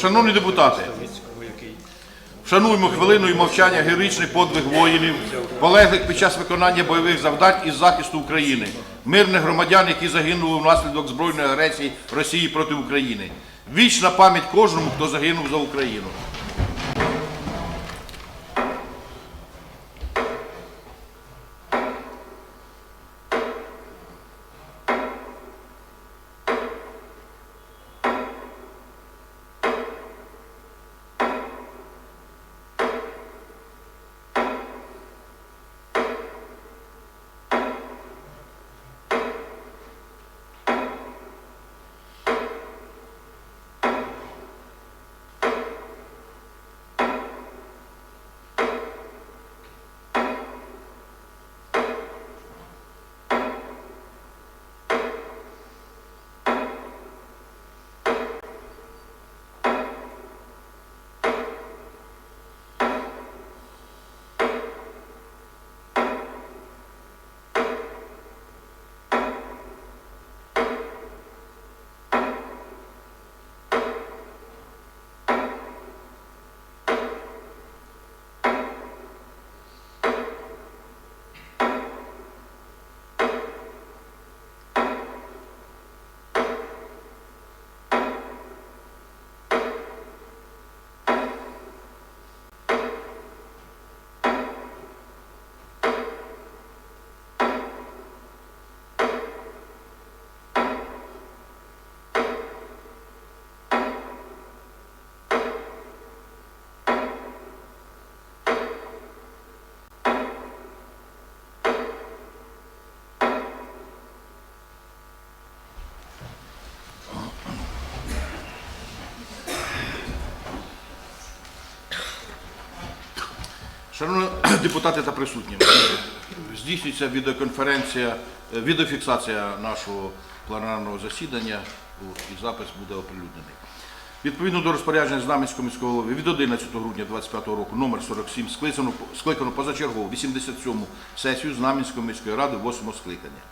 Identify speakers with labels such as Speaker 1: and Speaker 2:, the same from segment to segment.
Speaker 1: Шановні депутати, вшануємо хвилиною мовчання героїчний подвиг воїнів, полеглих під час виконання бойових завдань із захисту України, мирних громадян, які загинули внаслідок збройної агресії Росії проти України. Вічна пам'ять кожному, хто загинув за Україну. Шановні депутати та присутні, здійснюється відеоконференція, е, відеофіксація нашого пленарного засідання і запис буде оприлюднений. Відповідно до розпорядження Знам'янського міського голови від 11 грудня 2025 року номер 47 скликано, скликано позачергову 87-му сесію Знам'янської міської ради 8 скликання.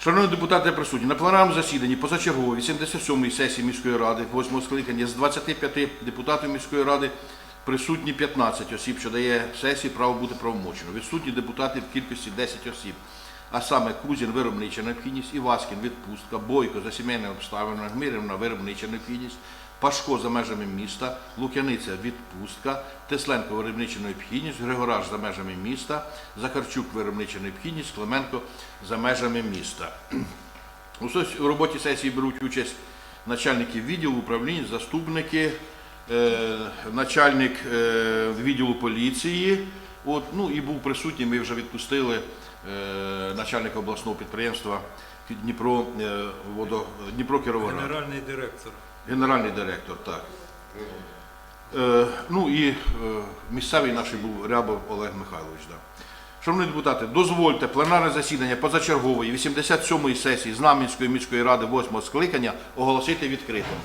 Speaker 1: Шановні депутати присутні, на пленарному засіданні позачергової 87-ї сесії міської ради 8 скликання з 25 депутатів міської ради присутні 15 осіб, що дає сесії право бути правомочною. Відсутні депутати в кількості 10 осіб. А саме Кузін виробнича необхідність, Іваськін відпустка, Бойко за сімейними обставинами, Гмирівна виробнича необхідність, Пашко за межами міста, Лук'яниця відпустка, Тесленко виробнича необхідність, Григораш за межами міста, Захарчук виробнича необхідність, Клименко за межами міста. У роботі сесії беруть участь начальники відділу управління, заступники, начальник е, відділу поліції. От, ну і був присутній, ми вже відпустили е, начальника обласного підприємства Дніпро, е, водо, Дніпро Кіровоград.
Speaker 2: Генеральний директор.
Speaker 1: Генеральний директор, так. Е, ну і е, місцевий наш був Рябов Олег Михайлович. Да. Шановні депутати, дозвольте пленарне засідання позачергової 87-ї сесії Знам'янської міської ради 8 скликання оголосити відкритим.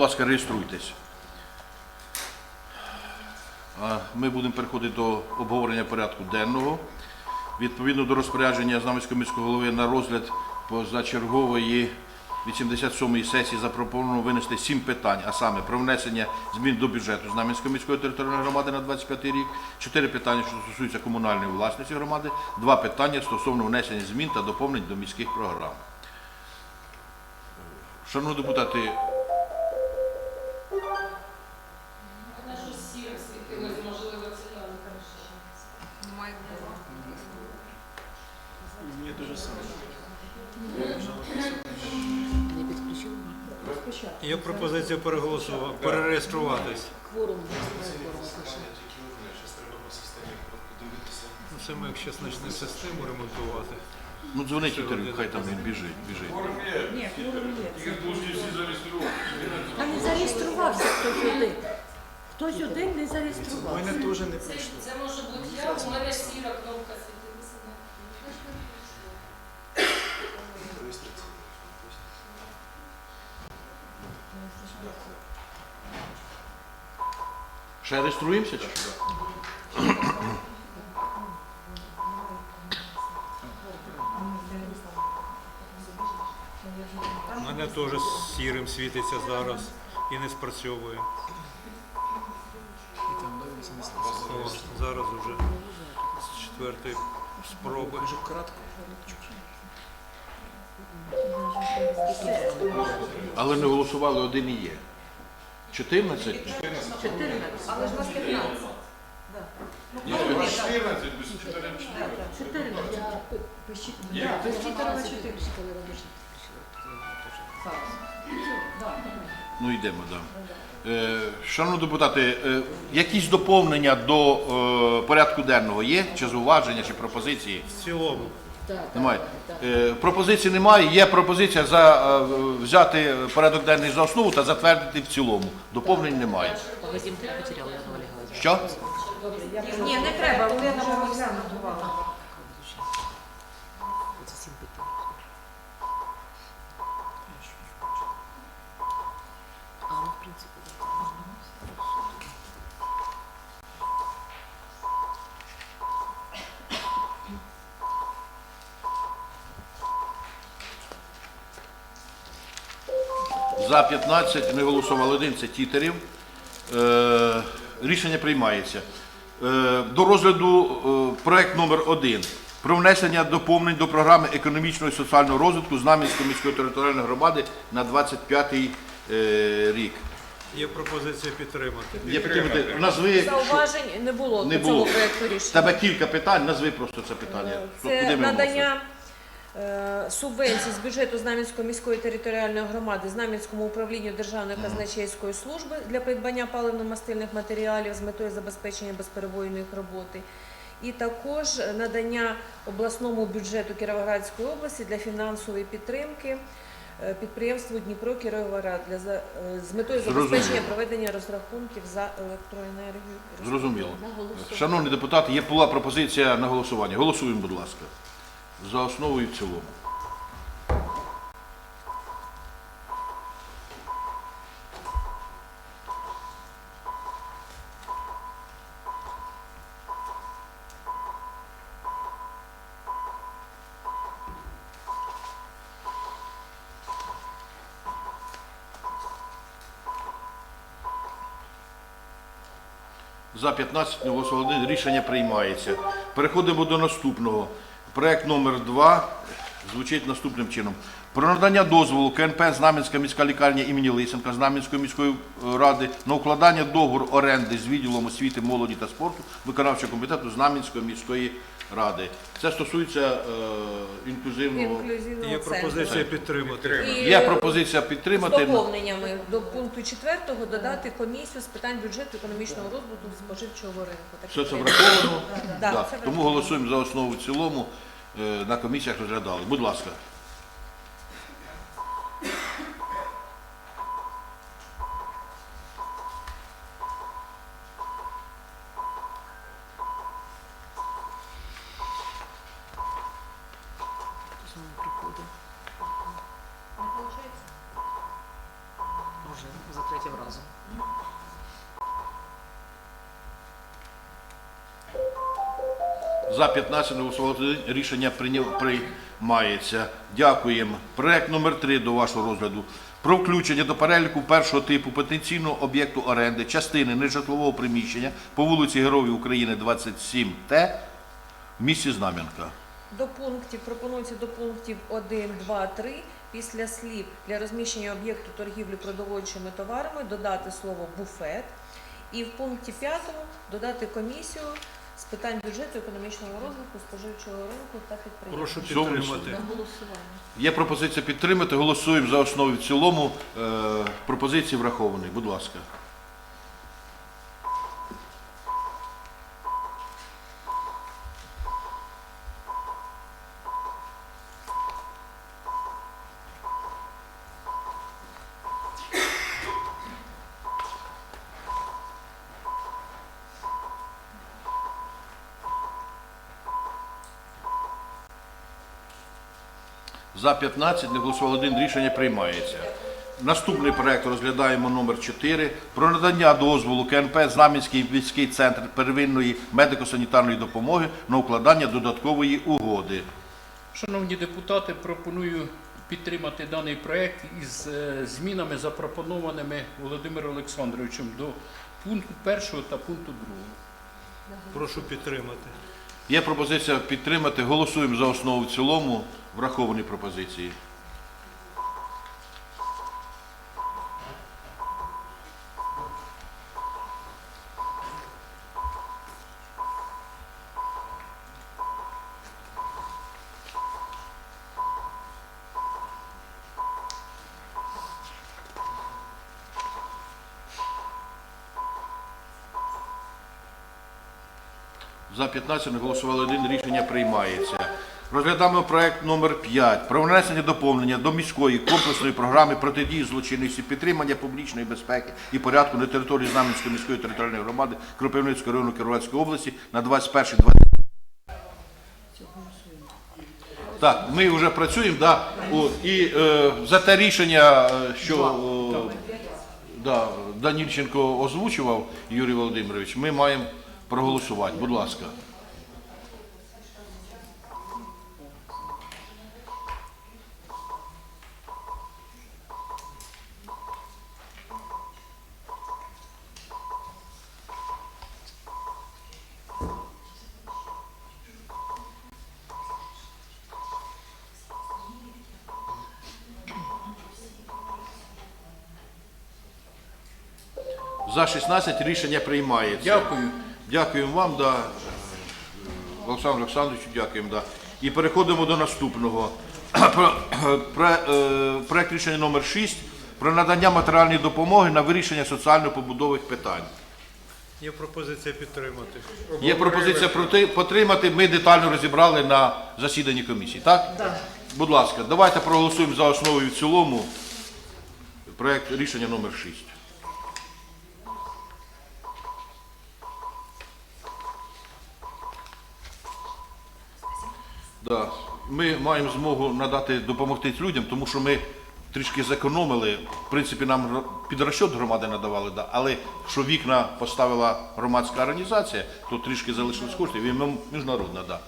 Speaker 1: Ласка, реєструйтесь. Ми будемо переходити до обговорення порядку денного. Відповідно до розпорядження Знам'янського міського голови на розгляд позачергової 87-ї сесії запропоновано винести сім питань, а саме про внесення змін до бюджету Знам'янської міської територіальної громади на 25 рік, чотири питання, що стосуються комунальної власності громади, два питання стосовно внесення змін та доповнень до міських програм. Шановні депутати,
Speaker 3: Є пропозиція переголосувати, перереєструватись.
Speaker 4: Кворум.
Speaker 3: Ну, Це ми якщо почнемо систему ремонтувати.
Speaker 1: ну дзвонить Вікторію, хай там він біжить, біжить.
Speaker 4: Ні, кворум є. А не зареєструвався хтось один. Хтось один не зареєструвався.
Speaker 3: теж не
Speaker 2: Це, це може бути я, у мене сіра кнопка
Speaker 1: Ще реєструємося чи що?
Speaker 3: У мене теж сірим світиться зараз і не спрацьовує. О, зараз уже з четвертої спроби.
Speaker 1: Але не голосували один і є. 14?
Speaker 4: 14.
Speaker 5: Але ж у вас 15.
Speaker 4: 14.
Speaker 1: Ну йдемо, так. Да. Е, шановні депутати, е, якісь доповнення до е, порядку денного є? Чи зауваження, чи пропозиції?
Speaker 3: В цілому.
Speaker 1: Немає. Е, пропозиції немає. Є пропозиція за, е, взяти порядок денний за основу та затвердити в цілому. Доповнень немає.
Speaker 4: Я
Speaker 1: Що?
Speaker 5: Ні, не треба, Олена вже розглянула.
Speaker 1: За 15 не голосував один, це тітерів. Е, рішення приймається. Е, до розгляду е, проект номер 1 про внесення доповнень до програми економічного і соціального розвитку Знам'янської міської територіальної громади на 25 е, рік.
Speaker 3: Є пропозиція підтримати.
Speaker 1: Є підтримати. Назви
Speaker 6: Зауважень не було
Speaker 1: Не
Speaker 6: до цього
Speaker 1: було.
Speaker 6: проєкту рішення.
Speaker 1: тебе кілька питань, назви просто це питання.
Speaker 6: Це
Speaker 1: Куди ми
Speaker 6: надання е, субвенцій з бюджету Знам'янської міської територіальної громади Знам'янському управлінню Державної казначейської служби для придбання паливно-мастильних матеріалів з метою забезпечення безперебойної роботи. І також надання обласному бюджету Кіровоградської області для фінансової підтримки е, підприємству Дніпро Кіровоград для е, з метою забезпечення проведення розрахунків за електроенергію.
Speaker 1: Зрозуміло. Шановні депутати, є була пропозиція на голосування. Голосуємо, будь ласка. За основу і в цілому. За 15 не. Рішення приймається. Переходимо до наступного. Проект номер 2 звучить наступним чином. Про надання дозволу КНП Знам'янська міська лікарня імені Лисенка Знам'янської міської е, ради на укладання договору оренди з відділом освіти, молоді та спорту виконавчого комітету Знам'янської міської ради. Це стосується е, інклюзивного.
Speaker 6: Інклюзивного
Speaker 3: Є
Speaker 6: центру.
Speaker 3: пропозиція підтримати.
Speaker 6: І
Speaker 1: Є пропозиція
Speaker 6: з
Speaker 1: підтримати.
Speaker 6: доповненнями до пункту 4 додати комісію з питань бюджету економічного розвитку споживчого ринку. Так
Speaker 1: Все це враховано.
Speaker 6: Да,
Speaker 1: Да.
Speaker 6: це
Speaker 1: Тому
Speaker 6: враховано.
Speaker 1: голосуємо за основу в цілому. Е, На комісіях розглядали. Будь ласка.
Speaker 5: За третім разом.
Speaker 1: За 15 не. Рішення приймається. Дякуємо. Проект номер 3 до вашого розгляду. Про включення до переліку першого типу потенційного об'єкту оренди частини нежитлового приміщення по вулиці Героїв України 27Т в місті Знам'янка.
Speaker 6: До пунктів пропонується до пунктів 1, 2, 3 після слів для розміщення об'єкту торгівлі продовольчими товарами додати слово буфет. І в пункті 5 додати комісію з питань бюджету, економічного розвитку, споживчого ринку та підприємства.
Speaker 3: Прошу підтримати.
Speaker 5: На голосування.
Speaker 1: Є пропозиція підтримати. Голосуємо за основу і в цілому. Е, пропозиції враховані. Будь ласка. За 15 не голосував один. Рішення приймається. Наступний проект розглядаємо номер 4 про надання дозволу КНП Знам'янський міський центр первинної медико-санітарної допомоги на укладання додаткової угоди.
Speaker 7: Шановні депутати, пропоную підтримати даний проект із е, змінами, запропонованими Володимиром Олександровичем до пункту першого та пункту другого.
Speaker 3: Прошу підтримати.
Speaker 1: Є пропозиція підтримати. Голосуємо за основу в цілому. Враховані пропозиції. 15 не голосували один. Рішення приймається. Розглядаємо проект номер 5 про внесення доповнення до міської комплексної програми протидії злочинності, підтримання публічної безпеки і порядку на території Знам'янської міської територіальної громади Кропивницького району Кіровоградської області на 21 20 Так, ми вже працюємо, да. От, і е, за те рішення, е, що е, да, Данільченко озвучував Юрій Володимирович, ми маємо проголосувати. Будь ласка. За 16 рішення приймається.
Speaker 7: Дякую.
Speaker 1: Дякуємо вам, да. Олександру Олександровичу, дякуємо. Да. І переходимо до наступного. Е, Проект рішення номер 6 про надання матеріальної допомоги на вирішення соціально-побудових питань.
Speaker 3: Є пропозиція підтримати.
Speaker 1: Є пропозиція проти, потримати. Ми детально розібрали на засіданні комісії. Так?
Speaker 5: Так.
Speaker 1: Будь ласка, давайте проголосуємо за основу і в цілому. Проект рішення номер 6. Да. Ми маємо змогу надати допомогти людям, тому що ми трішки зекономили. В принципі, нам під розчет громади надавали, да. але що вікна поставила громадська організація, то трішки залишилось коштів, і міжнародна, да.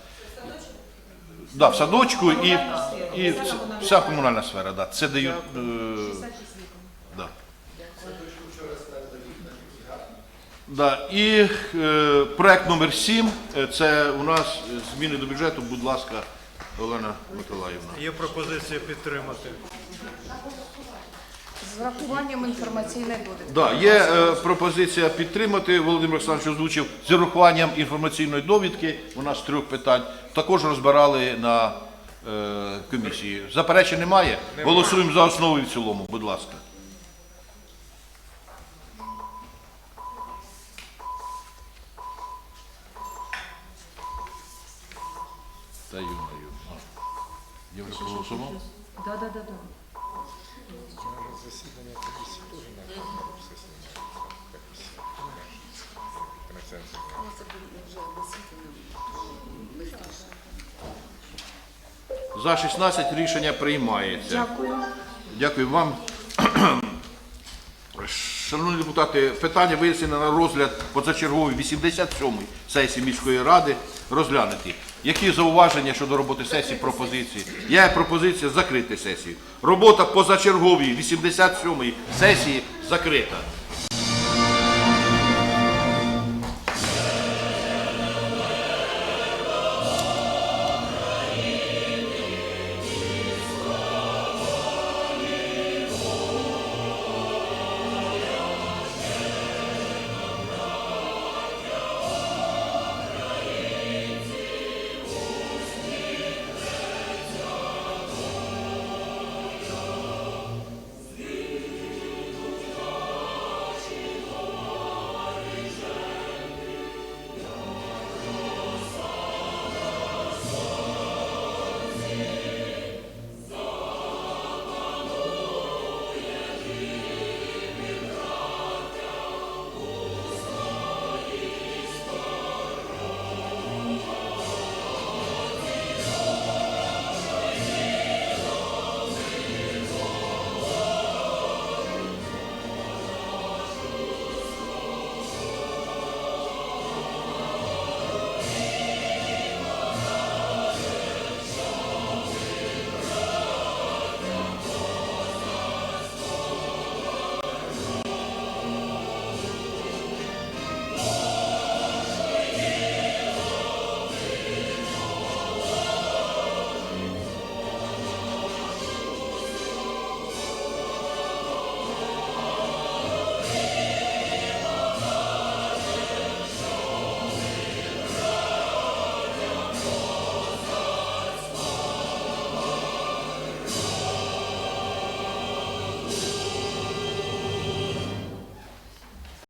Speaker 1: Да, в садочку і, і вся комунальна сфера, да. Це дають. Е, да. Да. І е, проект номер 7 це у нас е, зміни до бюджету, будь ласка, Олена Миколаївна.
Speaker 3: Є пропозиція підтримати.
Speaker 5: З врахуванням інформаційної довідки.
Speaker 1: Да, є е, пропозиція підтримати. Володимир Олександрович озвучив з урахуванням інформаційної довідки. У нас трьох питань. Також розбирали на е, комісії. Заперечень немає. Голосуємо за основу і в цілому. Будь ласка. Проголосував?
Speaker 5: Да, да, да, да.
Speaker 1: За 16 рішення приймається.
Speaker 5: Дякую.
Speaker 1: Дякую вам. Шановні депутати, питання винесено на розгляд позачергової 87-ї сесії міської ради розглянуті. Які зауваження щодо роботи сесії, пропозиції? Є пропозиція закрити сесію. Робота позачерговій 87-ї сесії закрита.